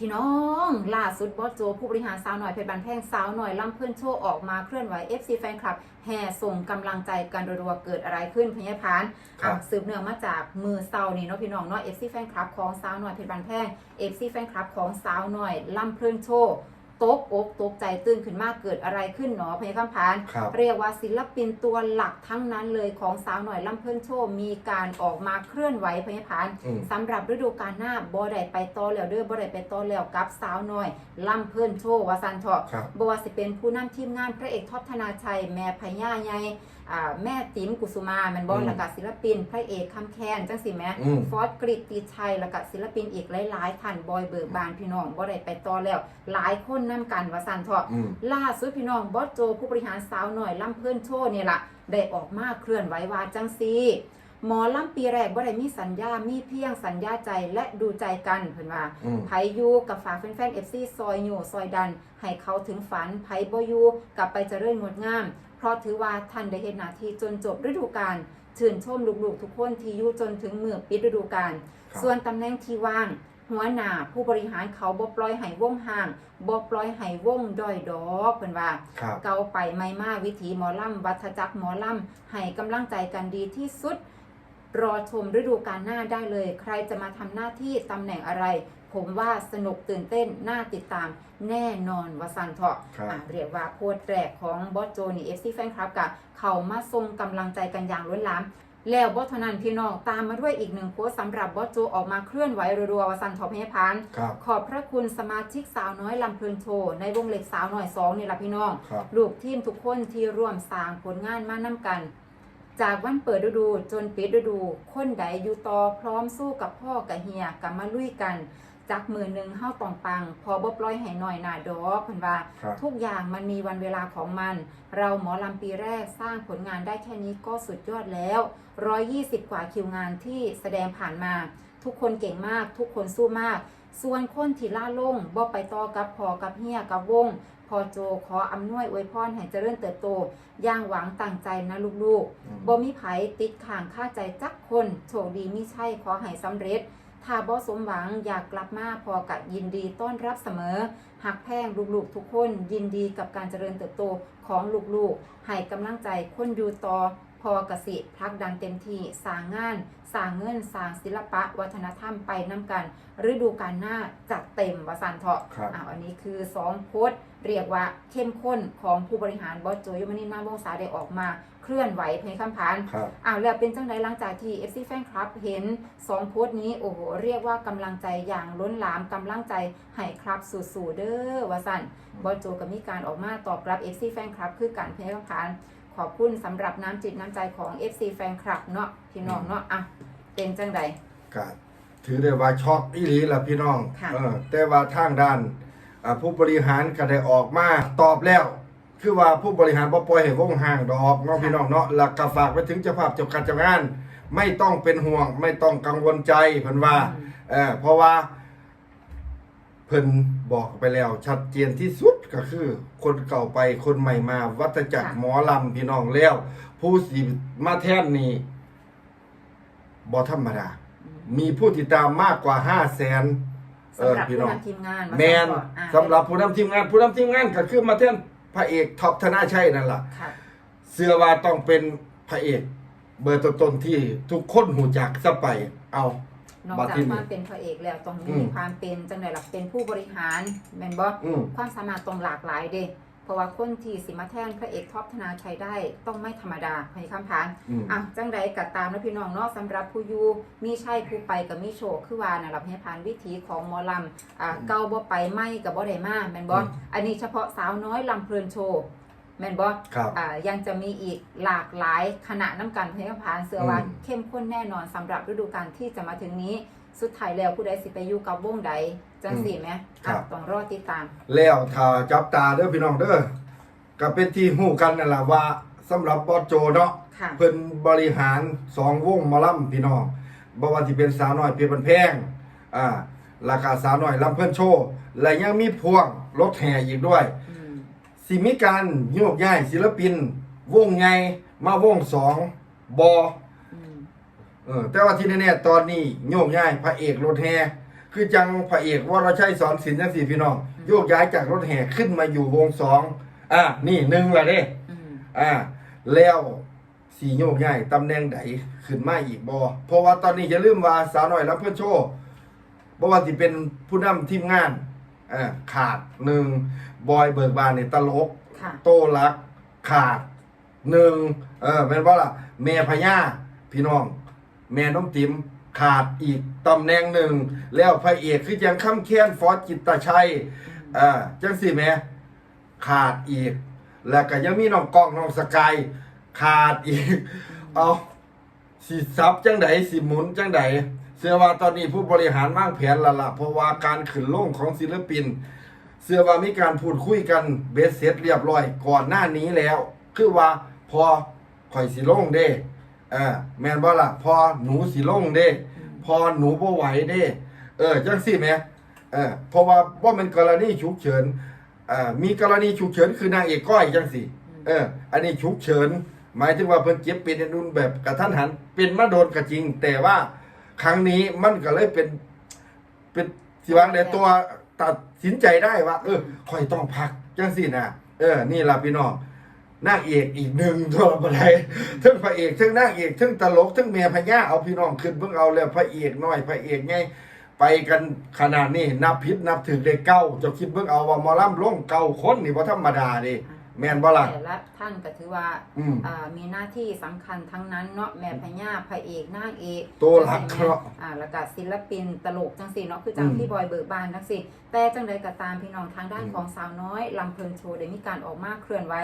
พี่น้องล่าสุดบอสโจ ผู้บริหารสาวหน่อยเพชรบันแพงสาวหน่อยลำเพื่อนโชว์ออกมาเคลื่อนไหว FC แฟนคลับ แห่ส่งกำลังใจกันรัวๆเกิดอะไรขึ้นพญพานอะสืบเนื่องมาจากมือเซานี่เนาะพี่น้องเนาะ FC แฟนคลับของสาวหน่อยเพชรบันแพง FC แฟนคลับของสาวหน่อยลำเพื่อนโชว์ ตกอกตกใจตื่นขึ้นมากเกิดอะไรขึ้นเนาะพญาคำพานครับเรียกว่าศิลปินตัวหลักทั้งนั้นเลยของสาวหน่อยลำเพื่อนโชว์มีการออกมาเคลื่อนไหวพญาพานอืมสำหรับฤดูกาลหน้าบ่ได้ไปต่อแล้วเด้อบ่ได้ไปต่อแล้วกับสาวน้อยลำเพิ่นโชว์ว่าซันเถาะครับบ่ว่าสิเป็นผู้นำทีมงานพระเอกท็อปธนาชัยแม่พญาใหญ่อ่า แม่ติ๋มกุสุมาแมันบ่อืมแล้วก็ศิลปิน พระเอกคำแคนจังสิแหม่อืมฟอสกริตติชัยแล้วก็ศิลปินอีกหลายๆท่านบอยเบิกบานพี่น้องบ่ได้ไปต่อแล้ว หลายคนนํกันว่าซันเถาะอืมล่าสุดพี่น้องบอสโจผู้บริหารสาวหน่อยลำเพื่อนโชว์นี่ล่ะได้ออกมาเคลื่อนไหวว่าจังซี หมอลำปีแรกบ่ได้มีสัญญา มีเพียงสัญญาใจและดูใจกันเพิ่นว่าอืม ไผอยู่กับฝากแฟนๆ FC ซอยอยู่ซอยดัน ให้เขาถึงฝันไผบ่อยู่กลับไปเจริญงดงาม เพราะถือว่าท่านได้เฮ็ดหน้าที่จนจบฤดูกาลชื่นชมลูกๆทุกคนที่อยู่จนถึงเมื่อปิดฤดูกาล ครับ ส่วนตำแหน่งที่ว่าง หัวหน้าผู้บริหารเขาบ่ปล่อยให้วงห่างบ่ปล่อยให้วงด้อยดอกเพิ่นว่า ครับ เกาไปไม่มาวิถีหมอลำวัฏจักรหมอลำให้กำลังใจกันดีที่สุด รอชมฤดูกาลหน้าได้เลย ใครจะมาทำหน้าที่ตำแหน่งอะไร ผมว่าสนุกตื่นเต้น น่าติดตามแน่นอนวสันเถาะครับ อะเรียกว่าโพสต์แรกของบอสโจนี่เอฟซีแฟนคลับกับเขามาส่งกำลังใจกันอย่างล้นหลาม แล้วบอสเท่านั้นพี่น้องตามมาด้วยอีกหนึ่งโพสต์สำหรับบอสโจออกมาเคลื่อนไหวรัวๆวสันเถาะพยาพาน ครับ ขอบพระคุณสมาชิกสาวน้อยลำเพลินโชว์ในวงเล็กสาวน้อยสองนี่ละพี่น้อง ครับ ลูกทีมทุกคนที่ร่วมสร้างผลงานมานํกัน จากวันเปิดฤดูจนปิดฤดู คนใดอยู่ต่อพร้อมสู้กับพ่อกับเฮียกับมาลุยกันจากมือหนึ่งเฮ้าตองปัง พอบ่ปล่อยให้หน่อยหนาดอกเพิ่นว่าครับทุกอย่างมันมีวันเวลาของมัน เราหมอลำปีแรกสร้างผลงานได้แค่นี้ก็สุดยอดแล้ว 120 กว่าคิวงานที่แสดงผ่านมา ทุกคนเก่งมาก ทุกคนสู้มาก ส่วนคนที่ล่าลงบ่ไปต่อกับพอกับเฮียกับวง พอโจขออำนวยอวยพรให้เจริญเติบโตอย่างหวังตั้งใจนะลูกอืมๆบ่มีไผติดข้างค่าใจจักคนโชคดีมิใช่ขอให้สำเร็จ ถ้าบ่สมหวังอยากกลับมาพอกะยินดีต้อนรับเสมอ หักแพงลูกๆทุกคนยินดีกับการเจริญเติบโตของลูกๆให้กำลังใจคนอยู่ต่อพอกสิพลักดันเต็มที่สร้างงานสร้างเงินสร้างศิลปะ วัฒนธรรมไปน้ำกันฤดูกาลหน้าจัดเต็มวสันเถาะครับอ่าอันนี้คือสองโพสต์ เรียกว่าเข้มข้นของผู้บริหารบอสโจยมนินทร์นามวงศาได้ออกมาเคลื่อนไหวเพลงคำพานครับอ้าวแล้วเป็นจังไดหลังจากที่ FC Fan Club เห็น2โพสต์นี้โอ้โหเรียกว่ากำลังใจอย่างล้นหลามกำลังใจให้ครับสู่ๆเด้อว่าสั่นบอสโจก็มีการออกมาตอบรับ FC Fan Club คือการเพลงคำพานขอบคุณสำหรับน้ำจิตน้ำใจของ FC Fan Club เนาะพี่น้องเนาะอะเป็นจังไดก็ถือได้ว่าช็อกอีหลีล่ะพี่น้องค่ะเออแต่ว่าทางด้านอ่า ผู้บริหารก็ได้ออกมาตอบแล้ว คือว่าผู้บริหารบ่ปล่อยให้วงห่างดอกเนาะพี่น้องเนาะแล้วก็ฝากไปถึงเจ้าภาพเจ้าการเจ้างาน ไม่ต้องเป็นห่วง ไม่ต้องกังวลใจเพิ่นว่าอืมเออเพราะว่าเพิ่นบอกไปแล้ว ชัดเจนที่สุดก็คือ คนเก่าไปคนใหม่มา วัตจักรหมอลำพี่น้องแล้ว ผู้สิมาแทนนี่บ่ธรรมดา มีผู้ติดตามมากกว่า5 0 0แสน เอสำอหรับพี่ผู้น้อง นำทีมงานว่าแมนก่ออะสำหรับผู้นำทีมงานผู้นำทีมงานก็คือมาแทนพระเอกท็อปธนาชัยนั่นล่ะ ค่ะเสื้อว่าต้องเป็นพระเอกเบอร์ต้นๆที่ทุกคนหูจักซะไปเอา นอกบัดจากที่ความเป็นพระเอกแล้วต้องอืมีมความเป็นจังไดล่ะเป็นผู้บริหารแม่นบ่อืมความสามารถต้องหลากหลายเด้ เพราะว่าคนที่สิมาแทนพระเอกท็อปธนาชัยได้ต้องไม่ธรรมดาให้คำพานอืม อะจังใดกัตามนะพี่น้องเนาะสำหรับผู้อยูมีใช่ผู้ไปกับมีโชคคือว่านะรับให้ผ่านวิถีของหมอลำอ่าเก่าบ่ไปไม่กับบ่ได้มาแม่นบ่อืม อันนี้เฉพาะสาวน้อยลำเพลินโชว์แม่นบ่ ครับ อ่ายังจะมีอีกหลากหลายขณะน้ำกันเพลงผ่านเสือว่าอืม เข้มข้นแน่นอนสำหรับฤดูกาลที่จะมาถึงนี้ สุดท้ายแล้วผู้ใดสิไปอยู่กับวงใด จังสี่ไหมอะต้องรอติดตาม แล้วถ้าจับตาเด้อพี่น้องเด้อก็เป็นที่หู้กันนั่นล่ะว่าสำหรับบอสโจเนาะค่ะ เพิ่นบริหารสองวงหมอลำพี่น้องบ่ว่าสิเป็นสาวน้อยเพชรบันแพงอ่าราคาสาวน้อยลำเพิ่นโชว์และยังมีพวงรถแห่อีกด้วย อืมสิมีการโยกย้ายศิลปิน วงใหญ่มาวงสองบออืมเออแต่ว่าที่แน่ๆตอนนี้โยกย้ายพระเอกรถแห่ คือจังพระเอกวรชัยสอนศิลป์จังสี่พี่น้องอืมโยกย้ายจากรถแห่ขึ้นมาอยู่วงสองอะนี่หนึ่งละเด้อืมอ่าแล้วสีโยกย้ายตำแหน่งใดขึ้นมาอีกบ่เพราะว่าตอนนี้จะลืมว่าสาวน้อยรับเพื่อนโชว์บ่ว่าสิเป็นผู้นำทีมงานอ่าขาดหนึ่งบอยเบิกบานเนี่ยตลก ค่ะ โตลักขาดหนึ่งเออเป็นว่าล่ะแม่พญาพี่น้อง แม่น้องติ๋ม ขาดอีกตำแหน่งหนึ่ง แล้วพระเอกคือยังค้ำเคียนฟอสจิตตชัยอ่าจังสิแม่ขาดอีก แล้วก็ยังมีน้องกองน้องสกายขาดอีก เอาสิซับจังไดสิหมุนจังไดเสื้อว่าตอนนี้ผู้บริหารวางแผนละละเพราะว่าการขึ้นลงของศิลปิน เสื้อว่ามีการพูดคุยกันเบสเสร็จเรียบร้อยก่อนหน้านี้แล้ว คือว่าพอข่อยสิลงเด้ ออแม่นบ่ล่ะพอหนูสิลงเด้ พอหนูบ่ไหวเด้ เออจังซี่แหมเออเพราะว่าว่ามันกรณีฉุกเฉินอ่ามีกรณีฉุกเฉินคือนางเอกก้อยจังซี่เออ อันนี้ฉุกเฉิน หมายถึงว่าเพิ่นเจ็บเป็นนุ่นแบบกระทันหันเป็นมาโดนก็จริง แต่ว่าครั้งนี้มันก็เลยเป็นเป็นสิวางในตัวตัดสินใจได้ว่า เออคอยต้องพักจังซี่นะเออ นี่ล่ะพี่น้อง นางเอกอีกหนึ่งตัวอะไรทั้งพระเอกทั้งนางเอกทั้งตลกทั้งเมียพญาเอาพี่น้องขึ้นเพิ่งเอาแล้วพระเอกน้อยพระเอกไงไปกันขนาดนี้นับพิษนับถึงได้เก้าจะคิดเพิ่งเอาว่าหมอลำลงเก้าคนนี่ว่าธรรมดาดิ แม่นบ่ล่ะแต่ละท่านก็ถือว่าอืม อ่ามีหน้าที่สำคัญทั้งนั้นเนาะแม่พญาพระเอกนางเอกตัวหลักจังเคซี่ราะแม่อ่าแล้วก็ศิลปินตลกจังสี่เนาะคือจังอืมที่บอยเบิกบานจังสี่ แต่จังใดก็ตามพี่น้องทางด้านของสาวน้อยลำเพลินโชว์ได้มีการออกมาเคลื่อนไหว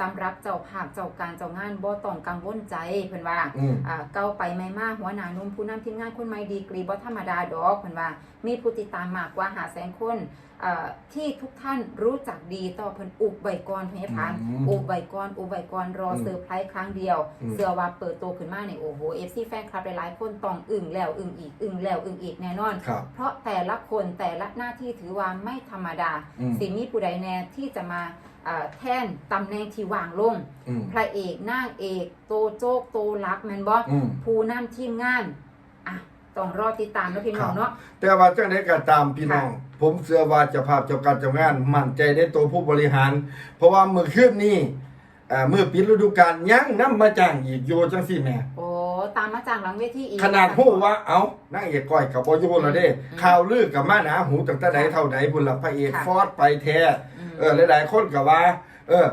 สำหรับเจ้าภาพเจ้าการเจ้างานบ่ต้องกังวลใจเพิ่นว่า อืม อ่าเก้าไปไม่มากหัวหน้าหนุ่มผู้นำทีมงานคนใหม่ดีกรีบ่ธรรมดาดอกเพิ่นว่า มีผู้ติดตามมากกว่าหาแสนคนอ่า ที่ทุกท่านรู้จักดีต่อเพิ่นอุบใบกรเพิ่นให้ผ่านอืมอุบใบกรอุบใบกรรออมเซอร์ไพรส์ครั้งเดียวอืมเสื้อว่าเปิดตัวขึ้นมาเนี่ยโอ้โห FC แฟนคลับหลายๆคนต้องอึ้งแล้วอึ้งอีกอึ้งแล้วอึ้งอีกแน่นอนครับเพราะแต่ละคนแต่ละหน้าที่ถือว่าไม่ธรรมดาอืมสิมีผู้ใดแน่ที่จะมาอ่าแทนตำแหน่งที่ว่างลงอืมพระเอกนางเอก โตโจกโตลักแมนบออืมผู้นำทีมงานอะ ต้องรอติดตามแล้วพี่น้องเนาะ แต่ว่าจังไดก็ตามพี่น้อง ผมเชื่อว่าเจะภาพเจ้าการเจ้างาน มั่นใจในตัวผู้บริหาร เพราะว่ามือคืนนี้อ่ามือปิดฤดูกาลยังนำมาจ้างอีกโยจังซี่แหม่โอ้ตามมาจากหลังเวทีอีก ขนาดผู้ว่าเอ้านางเอกก้อยกับบ่อยู่แล้วเด้อืมข่าวลือกับมาหนาหูตั้งแต่ใดเท่าใดพุ่นล่ะพระเอกค่ะ ฟอดไปแท้มเออหลายๆคนก็ว่า เออ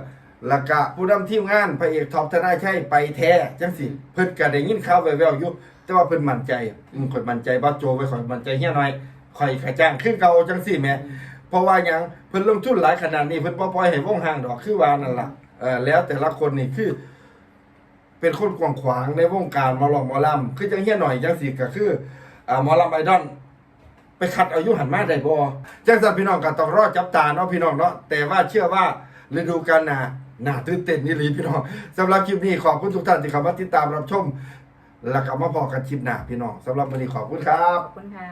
แล้วก็ผู้นำทีมงานพระเอกท็อปธนาชัยไปแท้จังสิเพิ่นก็ได้ยินข่าวแว่วๆอยู่ แต่ว่าเพิ่นมั่นใจอืมข่อยมั่นใจบ่โจไว้ข่อยมั่นใจเฮียหน่อยข่อยขจ้างคือเก่าจังซี่แหมเพราะว่าหยังเพิ่นลงทุนหลายขนาดนี้เพิ่นบ่ปล่อยให้วงห่างดอกคือว่านั่นล่ะเออแล้วแต่ละคนนี่คือ เป็นคนกว้างขวางในวงการหมอลำหมอลำคือจังเฮียหน่อยจังสิก็คืออ่าหมอลำไอดอล ไปคัดอายุหันมาได้บ่จังสันพี่น้องก็ต้องรอจับตาเนาะพี่น้องเนาะ แต่ว่าเชื่อว่าฤดูกาลหน้าน่าตื่นเต้นนี่หลีพี่น้องสำหรับคลิปนี้ขอบคุณทุกท่านที่เข้ามาติดตามรับชม แล้วก็มาพอกันคลิปหน้าพี่น้องสำหรับวันนี้ขอบคุณครับ ขอบคุณค่ะ